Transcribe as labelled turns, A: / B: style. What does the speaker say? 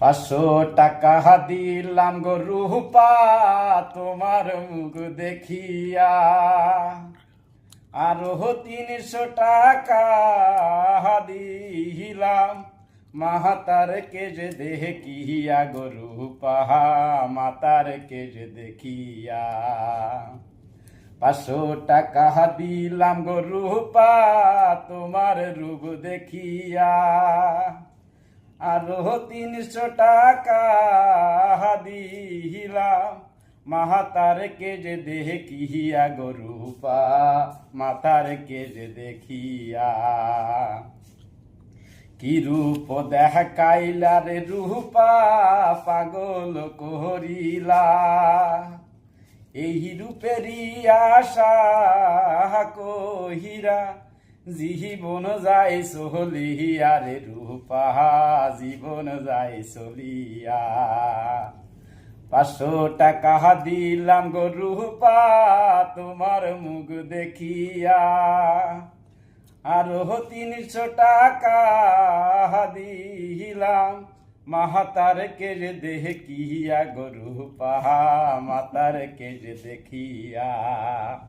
A: পাঁচশো টাকা দিলাম গো রূপা, তোমার মুখ দেখিয়া। আরও তিনশো টাকা দিলাম মাতার কে যে দেখিয়া গো রূপা মাতার কে যে দেখিয়া। পাঁচশো টাকা দিলাম গো রূপা, তোমার রূপ দেখিয়া। আরও তিনশো টাকা দিলাম মাতার কে যে দেখিয়া গো রূপা মাতার কে যে দেখিয়া। কি রূপ দেখাইলা রে রূপা, পাগল করিলা? এই রূপেরই আশা কহিরা, জীবন যায় চলিয়া রে রূপা। জীবন যায় চলিয়া। পাঁচশো টাকা দিলাম গো রূপা, তোমার মুখ দেখিয়া। আরও তিনশো টাকা দিলাম, মাতার কে যে দেখিয়া গরু পাহা মাতার কে যে দেখিয়া।